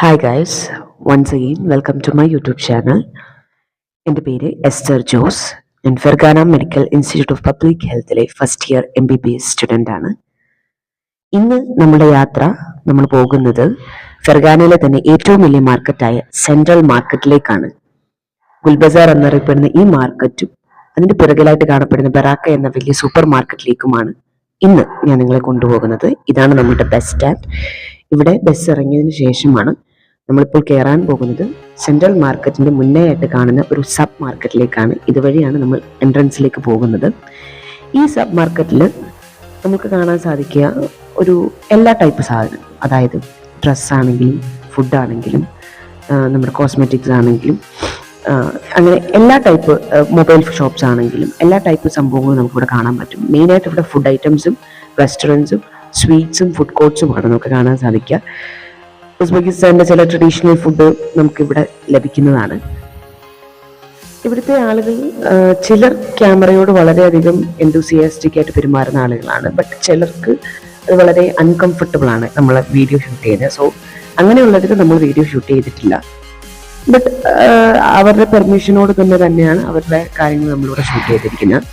Hi guys once again welcome to my YouTube channel എന്റെ പേര് Esther Jose. ഞാൻ Fergana medical institute of public ഹെൽത്തിലെ first year M B B S student ആണ്. ഇന്ന് നമ്മുടെ യാത്ര നമ്മൾ പോകുന്നത് ഫെർഗാനയിലെ തന്നെ ഏറ്റവും വലിയ മാർക്കറ്റായ സെൻട്രൽ മാർക്കറ്റിലേക്കാണ്. ഗുൽബസാർ എന്നറിയപ്പെടുന്ന ഈ മാർക്കറ്റും അതിന്റെ പിറകിലായിട്ട് കാണപ്പെടുന്ന ബറാക്ക എന്ന വലിയ സൂപ്പർ മാർക്കറ്റിലേക്കുമാണ് ഇന്ന് ഞാൻ നിങ്ങളെ കൊണ്ടുപോകുന്നത്. ഇതാണ് നമ്മുടെ ബസ് സ്റ്റാൻഡ്. ഇവിടെ ബസ് ഇറങ്ങിയതിന് ശേഷമാണ് നമ്മളിപ്പോൾ കയറാൻ പോകുന്നത് സെൻട്രൽ മാർക്കറ്റിന്റെ മുന്നേ ആയിട്ട് കാണുന്ന ഒരു സബ് മാർക്കറ്റിലേക്കാണ്. ഇതുവഴിയാണ് നമ്മൾ എൻട്രൻസിലേക്ക് പോകുന്നത്. ഈ സബ് മാർക്കറ്റിൽ നമുക്ക് കാണാൻ സാധിക്കുക ഒരു എല്ലാ ടൈപ്പ് സാധനം. അതായത് ഡ്രസ്സാണെങ്കിലും ഫുഡാണെങ്കിലും നമ്മുടെ കോസ്മെറ്റിക്സ് ആണെങ്കിലും അങ്ങനെ എല്ലാ ടൈപ്പ് മൊബൈൽ ഷോപ്സ് ആണെങ്കിലും എല്ലാ ടൈപ്പ് സംഭവങ്ങളും നമുക്കിവിടെ കാണാൻ പറ്റും. മെയിനായിട്ട് ഇവിടെ ഫുഡ് ഐറ്റംസും റെസ്റ്റോറന്റ്സും സ്വീറ്റ്സും ഫുഡ് കോർട്സുമാണ് നമുക്ക് കാണാൻ സാധിക്കുക. ഉസ്ബെക്കിസ്ഥാന്റെ ചില ട്രഡീഷണൽ ഫുഡ് നമുക്കിവിടെ ലഭിക്കുന്നതാണ്. ഇവിടുത്തെ ആളുകൾ ചിലർ ക്യാമറയോട് വളരെയധികം എൻതൂസിയാസ്റ്റിക് ആയിട്ട് പെരുമാറുന്ന ആളുകളാണ്. ബട്ട് ചിലർക്ക് അത് വളരെ അൺകംഫർട്ടബിൾ ആണ് നമ്മൾ വീഡിയോ ഷൂട്ട് ചെയ്യുന്നത് സോ അങ്ങനെയുള്ളതിൽ നമ്മൾ വീഡിയോ ഷൂട്ട് ചെയ്തിട്ടില്ല. ബട്ട് അവരുടെ പെർമിഷനോട് തന്നെ തന്നെയാണ് അവരുടെ കാര്യങ്ങൾ നമ്മളിവിടെ ഷൂട്ട് ചെയ്തിരിക്കുന്നത്.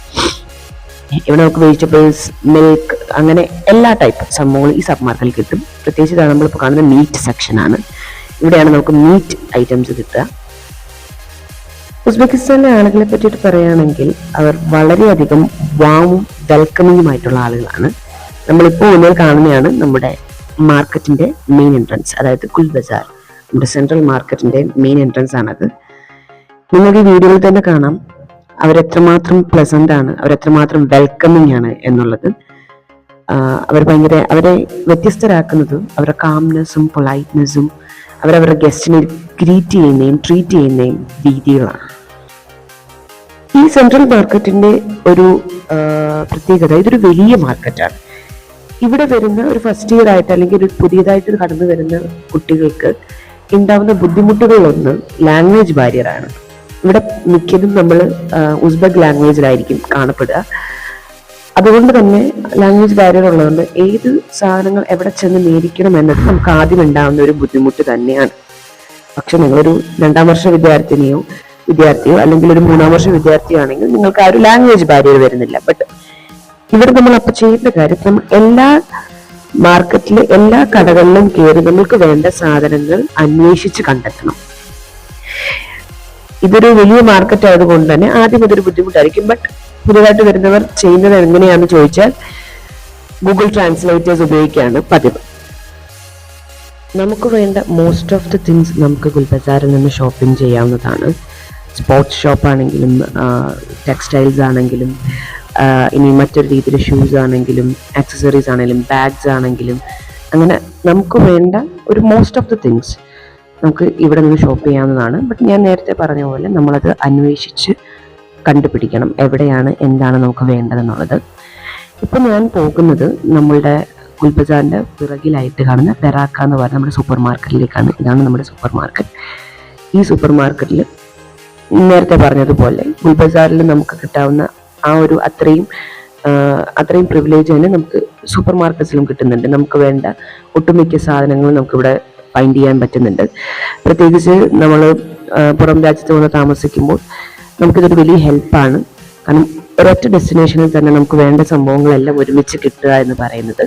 ഇവിടെ നമുക്ക് വെജിറ്റബിൾസ് മിൽക്ക് അങ്ങനെ എല്ലാ ടൈപ്പ് സംഭവങ്ങളും ഈ സബ് മാർക്കറ്റിൽ കിട്ടും. പ്രത്യേകിച്ച് നമ്മളിപ്പോൾ കാണുന്ന മീറ്റ് സെക്ഷനാണ് ഇവിടെയാണ് നമുക്ക് മീറ്റ് ഐറ്റംസ് കിട്ടുക. ഉസ്ബെക്കിസ്ഥാനിലെ ആളുകളെ പറ്റിയിട്ട് പറയുകയാണെങ്കിൽ അവർ വളരെയധികം വാമും വെൽക്കമിങ്ങുമായിട്ടുള്ള ആളുകളാണ്. നമ്മളിപ്പോൾ മുന്നിൽ കാണുന്നതാണ് നമ്മുടെ മാർക്കറ്റിന്റെ മെയിൻ എൻട്രൻസ് അതായത് കുൽ ബസാർ നമ്മുടെ സെൻട്രൽ മാർക്കറ്റിന്റെ മെയിൻ എൻട്രൻസ് ആണത്. നിങ്ങൾക്ക് വീഡിയോയിൽ തന്നെ കാണാം. അവരെത്രമാത്രം പ്ലസന്റ് ആണ് അവരെത്രമാത്രം വെൽക്കമിങ് ആണ് എന്നുള്ളത് അവർ ഭയങ്കര അവരെ വ്യത്യസ്തരാക്കുന്നത് അവരുടെ കാംനെസ്സും പൊളൈറ്റ്നെസ്സും അവരവരുടെ ഗസ്റ്റിനെ ഗ്രീറ്റ് ചെയ്യുന്നതും ട്രീറ്റ് ചെയ്യുന്നതും രീതികളാണ്. ഈ സെൻട്രൽ മാർക്കറ്റിന്റെ ഒരു പ്രത്യേകത ഇതൊരു വലിയ മാർക്കറ്റാണ് ഇവിടെ വരുന്ന ഒരു ഫസ്റ്റ് ഇയർ ആയിട്ട് അല്ലെങ്കിൽ ഒരു പുതിയതായിട്ട് കടന്നു വരുന്ന കുട്ടികൾക്ക് ഉണ്ടാവുന്ന ബുദ്ധിമുട്ടുകളൊന്ന് ലാംഗ്വേജ് ബാരിയറാണ് ഇവിടെ മിക്കതും നമ്മൾ ഉസ്ബെക് ലാംഗ്വേജിലായിരിക്കും കാണപ്പെടുക. അതുകൊണ്ട് തന്നെ ലാംഗ്വേജ് ബാരിയർ ഉള്ളതുകൊണ്ട് ഏത് സാധനങ്ങൾ എവിടെ ചെന്ന് മേടിക്കണം എന്നത് നമുക്ക് ആദ്യം ഉണ്ടാവുന്ന ഒരു ബുദ്ധിമുട്ട് തന്നെയാണ്. പക്ഷെ നിങ്ങളൊരു രണ്ടാം വർഷ വിദ്യാർത്ഥിനിയോ വിദ്യാർത്ഥിയോ അല്ലെങ്കിൽ ഒരു മൂന്നാം വർഷ വിദ്യാർത്ഥിയാണെങ്കിൽ നിങ്ങൾക്ക് ആ ഒരു ലാംഗ്വേജ് ബാരിയർ വരുന്നില്ല. ബട്ട് ഇവിടെ നമ്മൾ അപ്പൊ ചെയ്യേണ്ട കാര്യം നമ്മൾ എല്ലാ മാർക്കറ്റിലെ എല്ലാ കടകളിലും കയറി നമ്മൾക്ക് വേണ്ട സാധനങ്ങൾ അന്വേഷിച്ച് കണ്ടെത്തണം. ഇതൊരു വലിയ മാർക്കറ്റ് ആയതുകൊണ്ട് തന്നെ ആദ്യം ഇതൊരു ബുദ്ധിമുട്ടായിരിക്കും. ബട്ട് പുതുതായിട്ട് വരുന്നവർ ചെയ്യുന്നത് എങ്ങനെയാണെന്ന് ചോദിച്ചാൽ ഗൂഗിൾ ട്രാൻസ്ലേറ്റേഴ്സ് ഉപയോഗിക്കുകയാണ് പതിവ്. നമുക്ക് വേണ്ട മോസ്റ്റ് ഓഫ് ദി തിങ്സ് നമുക്ക് ഗുൽബസാറിൽ നിന്ന് ഷോപ്പിംഗ് ചെയ്യാവുന്നതാണ്. സ്പോർട്സ് ഷോപ്പാണെങ്കിലും ടെക്സ്റ്റൈൽസ് ആണെങ്കിലും ഇനി മറ്റൊരു രീതിയിൽ ഷൂസ് ആണെങ്കിലും ആക്സസറീസ് ആണെങ്കിലും ബാഗ്സ് ആണെങ്കിലും അങ്ങനെ നമുക്ക് വേണ്ട ഒരു മോസ്റ്റ് ഓഫ് ദി തിങ്സ് നമുക്ക് ഇവിടെ നിന്ന് ഷോപ്പ് ചെയ്യാവുന്നതാണ്. ബട്ട് ഞാൻ നേരത്തെ പറഞ്ഞ പോലെ നമ്മളത് അന്വേഷിച്ച് കണ്ടുപിടിക്കണം. എവിടെയാണ് എന്താണ് നമുക്ക് വേണ്ടതെന്നുള്ളത്. ഇപ്പം ഞാൻ പോകുന്നത് നമ്മളുടെ ഗുൽബസാറിന്റെ പിറകിലായിട്ട് കാണുന്ന പെറാക്ക എന്ന് പറഞ്ഞ നമ്മുടെ സൂപ്പർ മാർക്കറ്റിലേക്കാണ് ഇതാണ് നമ്മുടെ സൂപ്പർ മാർക്കറ്റ് ഈ സൂപ്പർ മാർക്കറ്റിൽ നേരത്തെ പറഞ്ഞതുപോലെ ഗുൽബസാറിൽ നമുക്ക് കിട്ടാവുന്ന ആ ഒരു അത്രയും അത്രയും പ്രിവിലേജ് തന്നെ നമുക്ക് സൂപ്പർ മാർക്കറ്റ്സിലും കിട്ടുന്നുണ്ട്. നമുക്ക് വേണ്ട ഒട്ടുമിക്ക സാധനങ്ങളും നമുക്കിവിടെ ഫൈൻഡ് ചെയ്യാൻ പറ്റുന്നുണ്ട്. പ്രത്യേകിച്ച് നമ്മൾ പുറം രാജ്യത്ത് വന്ന് താമസിക്കുമ്പോൾ നമുക്കിതൊരു വലിയ ഹെൽപ്പാണ് കാരണം ഒരൊറ്റ ഡെസ്റ്റിനേഷനിൽ തന്നെ നമുക്ക് വേണ്ട സംഭവങ്ങളെല്ലാം ഒരുമിച്ച് കിട്ടുക എന്ന് പറയുന്നത്.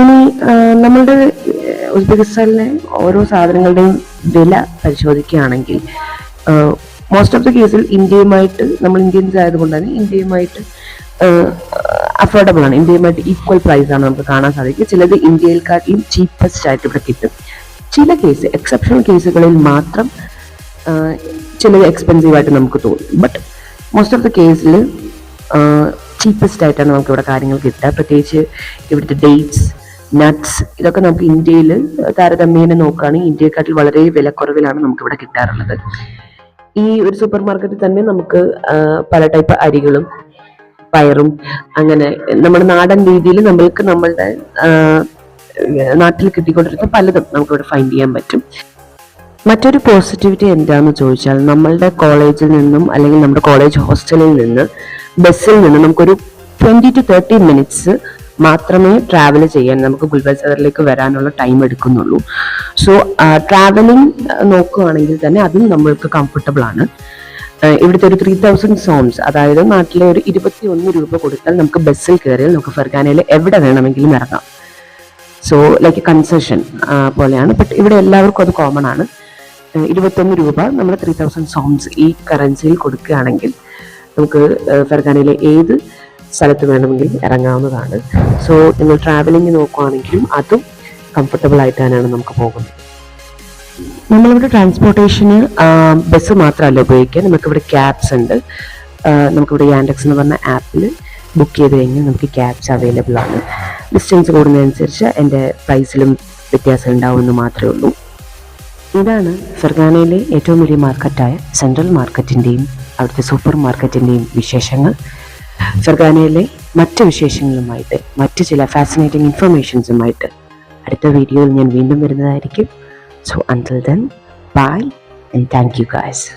ഇനി നമ്മളുടെ ഉസ്ബെക്കിസ്ഥാനിലെ ഓരോ സാധനങ്ങളുടെയും വില പരിശോധിക്കുകയാണെങ്കിൽ മോസ്റ്റ് ഓഫ് ദി കേസിൽ ഇന്ത്യയുമായിട്ട് നമ്മൾ ഇന്ത്യൻസ് ആയതുകൊണ്ട് തന്നെ ഇന്ത്യയുമായിട്ട് അഫോർഡബിൾ ആണ്. ഇന്ത്യയുമായിട്ട് ഈക്വൽ പ്രൈസ് ആണ് നമുക്ക് കാണാൻ സാധിക്കുക. ചിലത് ഇന്ത്യയിൽക്കാട്ടിയും ചീപ്പസ്റ്റ് ആയിട്ട് ഇവിടെ കിട്ടും. ചില കേസ് എക്സെപ്ഷണൽ കേസുകളിൽ മാത്രം ചിലത് എക്സ്പെൻസീവ് ആയിട്ട് നമുക്ക് തോന്നും. ബട്ട് മോസ്റ്റ് ഓഫ് ദ കേസിൽ ചീപ്പസ്റ്റ് ആയിട്ടാണ് നമുക്ക് ഇവിടെ കാര്യങ്ങൾ കിട്ടുക. പ്രത്യേകിച്ച് ഇവിടുത്തെ ഡേറ്റ്സ് നട്ട്സ് ഇതൊക്കെ നമുക്ക് ഇന്ത്യയിൽ താരതമ്യേന നോക്കുകയാണെങ്കിൽ ഇന്ത്യയെക്കാട്ടിൽ വളരെ വിലക്കുറവിലാണ് നമുക്ക് ഇവിടെ കിട്ടാറുള്ളത്. ഈ ഒരു സൂപ്പർ മാർക്കറ്റിൽ തന്നെ നമുക്ക് പല ടൈപ്പ് അരികളും പയറും അങ്ങനെ നമ്മുടെ നാടൻ രീതിയിൽ നമ്മൾക്ക് നമ്മളുടെ നാട്ടിൽ കിട്ടിക്കൊണ്ടിരുന്ന പലതും നമുക്കിവിടെ ഫൈൻഡ് ചെയ്യാൻ പറ്റും. മറ്റൊരു പോസിറ്റിവിറ്റി എന്താണെന്ന് ചോദിച്ചാൽ നമ്മളുടെ കോളേജിൽ നിന്നും അല്ലെങ്കിൽ നമ്മുടെ കോളേജ് ഹോസ്റ്റലിൽ നിന്ന് ബസ്സിൽ നിന്ന് നമുക്കൊരു ട്വന്റി ടു തേർട്ടി മിനിറ്റ്സ് മാത്രമേ ട്രാവൽ ചെയ്യാൻ നമുക്ക് ഗുൽബസാറിലേക്ക് വരാനുള്ള ടൈം എടുക്കുന്നുള്ളൂ. സോ ട്രാവലിംഗ് നോക്കുകയാണെങ്കിൽ തന്നെ അതും നമ്മൾക്ക് കംഫർട്ടബിൾ ആണ്. ഇവിടുത്തെ ഒരു ത്രീ തൗസൻഡ് സോംസ് അതായത് നാട്ടിലെ ഒരു ഇരുപത്തി ഒന്ന് രൂപ കൊടുത്താൽ നമുക്ക് ബസ്സിൽ കയറിയാൽ നമുക്ക് ഫെർഗാനയിൽ എവിടെ വേണമെങ്കിലും ഇറങ്ങാം. സോ ലൈക്ക് കൺസെഷൻ പോലെയാണ്. ബട്ട് ഇവിടെ എല്ലാവർക്കും അത് കോമൺ ആണ്. ഇരുപത്തൊന്ന് രൂപ നമ്മൾ ത്രീ തൗസൻഡ് സോംസ് ഈ കറൻസിയിൽ കൊടുക്കുകയാണെങ്കിൽ നമുക്ക് ഫെർഗാനയിലെ ഏത് സ്ഥലത്ത് വേണമെങ്കിലും ഇറങ്ങാവുന്നതാണ്. സോ നിങ്ങൾ ട്രാവലിംഗ് നോക്കുകയാണെങ്കിലും അതും കംഫർട്ടബിൾ ആയിട്ട് തന്നെയാണ് നമുക്ക് പോകുന്നത്. നമ്മളിവിടെ ട്രാൻസ്പോർട്ടേഷന് ബസ് മാത്രമല്ല ഉപയോഗിക്കുക. നമുക്കിവിടെ ക്യാബ്സ് ഉണ്ട്. നമുക്കിവിടെ യാൻഡെക്സ് എന്ന് പറഞ്ഞ ആപ്പിൽ ബുക്ക് ചെയ്ത് കഴിഞ്ഞാൽ നമുക്ക് ക്യാബ്സ് അവൈലബിൾ ആണ്. ഡിസ്റ്റൻസ് കൂടുന്നതനുസരിച്ച് എന്റെ പ്രൈസിലും വ്യത്യാസം ഉണ്ടാവുമെന്ന് മാത്രമേ ഉള്ളൂ. ഇതാണ് ഫെർഗാനയിലെ ഏറ്റവും വലിയ മാർക്കറ്റായ സെൻട്രൽ മാർക്കറ്റിന്റെയും അവിടുത്തെ സൂപ്പർ മാർക്കറ്റിന്റെയും വിശേഷങ്ങൾ. ഫെർഗാനയിലെ മറ്റ് വിശേഷങ്ങളുമായിട്ട് മറ്റ് ചില ഫാസിനേറ്റിംഗ് ഇൻഫർമേഷൻസുമായിട്ട് അടുത്ത വീഡിയോയിൽ ഞാൻ വീണ്ടും വരുന്നതായിരിക്കും. So until then, bye and thank you guys.